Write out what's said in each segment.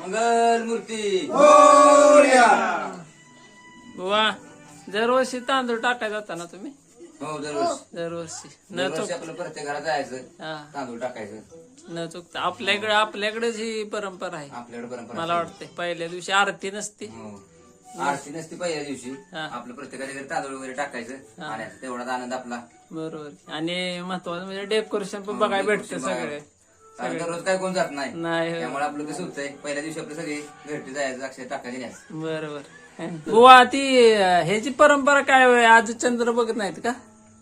मंगल मूर्ती वा दरवर्षी तांदूळ टाकायचा होता ना तुम्ही? हो दरवर्षी. दरवर्षी. न दरवर्षी चुक आपलं प्रत्येक घरात जायचं हा. तांदूळ टाकायचं. न चुकता. आपल्याकडे आपल्याकडेच ही परंपरा आहे. आपल्याकडे परंपरा मला वाटते पहिल्या दिवशी आरती नसती. हो. आरती नसती पहिल्या दिवशी. हा. आपलं प्रत्येकाच्या घरी तांदूळ वगैरे टाकायचं आणि तेवढाच आनंद आपला. बरोबर. आणि महत्वाचं म्हणजे डेकोरेशन पण बघायला भेटतं सगळे. कारण दररोज काय कोण जात नाही. नाही होय. त्यामुळे आपलं कसं होतंय पहिल्या दिवशी आपलं सगळे घरटी जायचं अक्षय टाकायचे न्यायचं बरोबर. बुवा ती अं, ह्याची परंपरा काय होय? आज चंद्र बघत नाहीत का?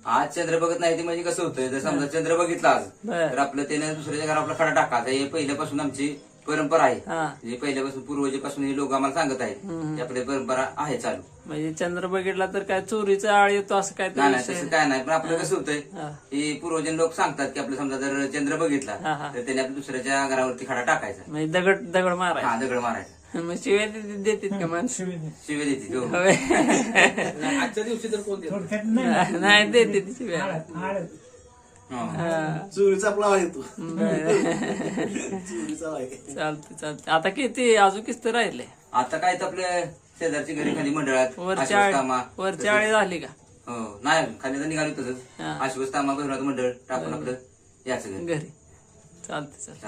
आज चंद्र बघत नाही ते म्हणजे कसं होतंय? जर समजा चंद्र बघितला आज बर. तर आपलं त्याने दुसऱ्याच्या घरात आपला खडा टाकायचा हे पहिल्यापासून आमची परंपरा आहे. हा. हे पहिल्यापासून पूर्वजापासून हे लोक आम्हाला सांगत आहेत. ही आपली परंपरा आहे चालू. म्हणजे चंद्र बघितला तर काय चोरीचा आळ येतो असं काय नाही नाही तसं काय नाही. पण आपलं कसं होतंय हा. हे पूर्वजन लोक सांगतात की आपलं समजा जर चंद्र बघितला हा, हा. तर त्याने आपल्या दुसऱ्याच्या घरावरती खडा टाकायचा. म्हणजे दगड दगड मारायचा. हा दगड मारायचा. मग शिव्या देत- देतात का माणसं? शिवे देते. तो होय. आजच्या दिवशी तर कोण देत? नाही देते ती शिव्या. चोरीचा आपला आहे तू. बरं. चोरीचा चालते चालते आता किती अजून किस्त राहिले? आता काय तर आपल्या शेजारची घरी खाली मंडळात वरच्या वरच्या आळी झाली का? हो नाही खाली तर निघालो तसंच. हा. आश्वस्तामा भैरवनाथ मंडळ टाकून आपलं याचं घरी. घरी. चालते चालते.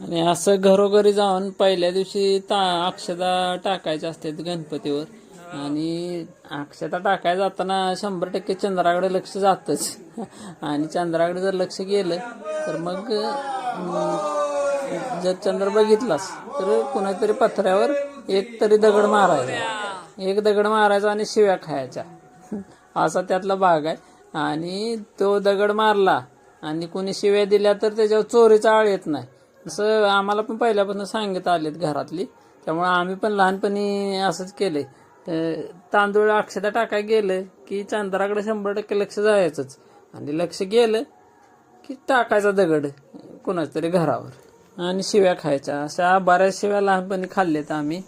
आणि असं घरोघरी जाऊन पहिल्या दिवशी ता अक्षता टाकायच्या असतात गणपतीवर. आणि अक्षता टाकायला जाताना शंभर टक्के चंद्राकडे लक्ष जातच. आणि चंद्राकडे जर लक्ष गेलं तर मग जर चंद्र बघितलास तर कुणातरी पत्र्यावर एक तरी दगड मारायचा. एक दगड मारायचा आणि शिव्या खायच्या. असा त्यातला भाग आहे. आणि तो दगड मारला आणि कोणी शिव्या दिल्या तर त्याच्यावर चोरीचा आळ येत नाही. असं आम्हाला पण पहिल्यापासून सांगत आलेत घरातली. त्यामुळे आम्ही पण लहानपणी असंच केलंय. तांदूळ अक्षता टाकाय गेलं की चंद्राकडे शंभर टक्के लक्ष जायचंच. आणि लक्ष गेलं की टाकायचा दगड कुणाच तरी घरावर. आणि शिव्या खायच्या. अशा बऱ्याच शिव्या लहानपणी खाल्ल्यात आम्ही.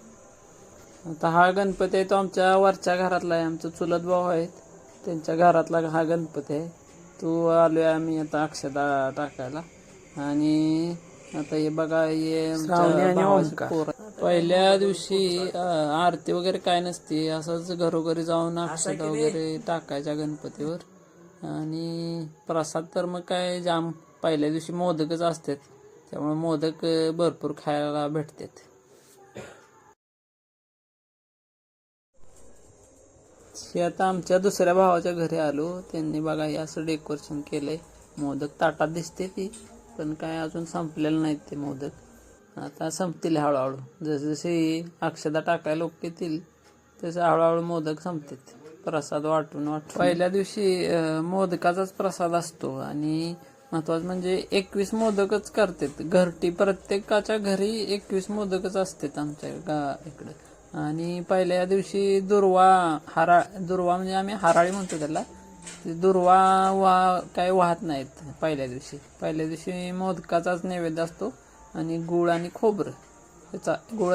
आता हा गणपती आहे तो आमच्या वरच्या घरातला आहे. आमचं चुलत भाऊ आहेत. त्यांच्या घरातला हा गणपती आहे. तो आलोय आम्ही आता अक्षता टाकायला. आणि आता हे बघा हे पहिल्या दिवशी अं, आरती वगैरे काय नसते. असंच घरोघरी जाऊन अक्षता वगैरे टाकायच्या गणपतीवर. आणि प्रसाद तर मग काय जाम पहिल्या दिवशी मोदकच असतात. त्यामुळे मोदक अं, भरपूर खायला भेटतात. हे आता आमच्या दुसऱ्या भावाच्या घरी आलो. त्यांनी बघा हे असं डेकोरेशन केलंय. मोदक ताटात दिसते ती पण काय अजून संपलेलं नाहीत ते मोदक. आता संपतील हळूहळू. जसजसे अक्षदा टाकायला लोक येतील तसे हळूहळू मोदक संपतात. प्रसाद वाटून वाटून. पहिल्या दिवशी मोदकाचाच प्रसाद असतो आणि महत्वाचं म्हणजे एकवीस मोदकच करतात. घरटी प्रत्येकाच्या घरी एकवीस मोदकच असतात आमच्या गा इकडं. आणि पहिल्या दिवशी दुर्वा हरा दुर्वा म्हणजे आम्ही हराळी म्हणतो त्याला. ते दुर्वा वा काही वाहत नाहीत पहिल्या दिवशी. पहिल्या दिवशी मोदकाचाच नैवेद्य असतो. आणि गुळ आणि खोबरं. ह्याचा गुळ